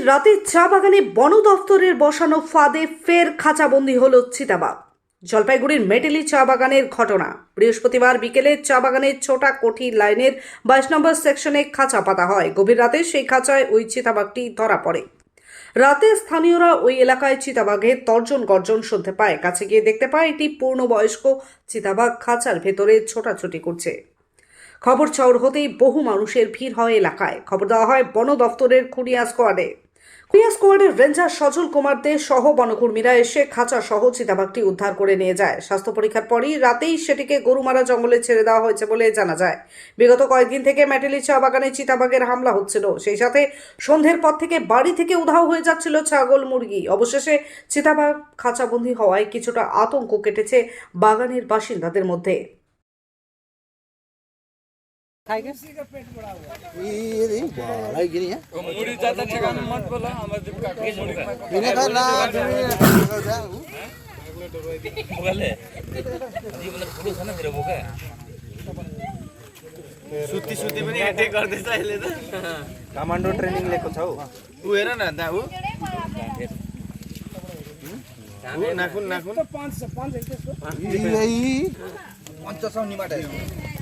গভীর রাতে চা বাগানে বন দফতরের বসানো ফাঁদে ফের খাঁচাবন্দি হল চিতাবাঘ। জলপাইগুড়ির মেটেলি চা বাগানের ঘটনা। বৃহস্পতিবার বিকেলে চা বাগানের ছোটা কোঠি লাইনের বাইশ নম্বর সেকশনে খাঁচা পাতা হয়। গভীর রাতে সেই খাঁচায় ওই চিতাবাঘটি ধরা পড়ে। রাতে স্থানীয়রা ওই এলাকায় চিতাবাঘের তর্জন গর্জন শুনতে পায়। কাছে গিয়ে দেখতে পায় একটি পূর্ণবয়স্ক চিতাবাঘ খাঁচার ভেতরে ছোটাছুটি করছে। খবর চাউর হতেই বহু মানুষের ভিড় হয় এলাকায়। খবর দেওয়া হয়, বন দফতরের খুঁড়িয়া স্কোয়াডে খুঁড়িয়া স্কোয়াডের রেঞ্জার সজল কুমার দে সহ বনকর্মীরা এসে খাঁচা সহ চিতাবাঘটি উদ্ধার করে নিয়ে যায়। স্বাস্থ্য পরীক্ষার পরই রাতেই সেটিকে গরুমারা জঙ্গলে ছেড়ে দেওয়া হয়েছে বলে জানা যায়। বিগত কয়েকদিন থেকে ম্যাটেলি চা বাগানে চিতাবাঘের হামলা হচ্ছিল। সেই সাথে সন্ধ্যের পর থেকে বাড়ি থেকে উধাও হয়ে যাচ্ছিল ছাগল মুরগি। অবশেষে চিতাবাঘ খাঁচাবন্দি হওয়ায় কিছুটা আতঙ্ক কেটেছে বাগানের বাসিন্দাদের মধ্যে। ये नहीं बड़ा गिरी है मुड़ी ज्यादा ठेकान मत बोला हमारे इन्हें का ना बोले ये मतलब पुलिस है ना मेरे वो का सुत्ती सुत्ती पनि एटेक गर्दैछ अहिले त कमान्डो ट्रेनिङ लिएको छौ ऊ हेर न दा ऊ ऊ नाखुन नाखुन यही अमरदीप ऊपर की दर्द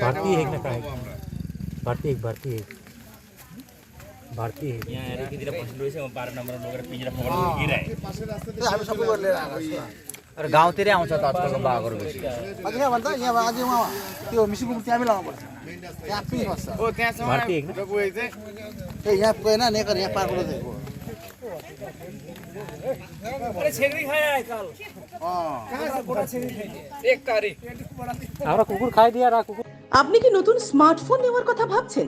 भारतीय एक ना का है। भारतीय एक भारतीय एक भारतीय एक यहाँ हेरेको कितिर पसिलो रहेछ म बाह्र नम्बर लगेर पिंजरा पकडेर गिराएँ हामी सबै गरेर लिएर आएको छु अरे गाउँतिरै आउँछ त आजकलको बाघहरू बेसी अझै यहाँ भन्दा यहाँ अझै उहाँ त्यो मिसिङको त्यहाँ लाउनु पर्छ त्यहाँ पनि बस्छ ओ त्यहाँसम्म भारतीय एक ना? पुगेको चाहिँ ए यहाँ गएन नेकर यहाँ पार गरेर दिएको আমরা কুকুর খাই দিয়া রা কুকুর আপনি কি নতুন স্মার্টফোন নেওয়ার কথা ভাবছেন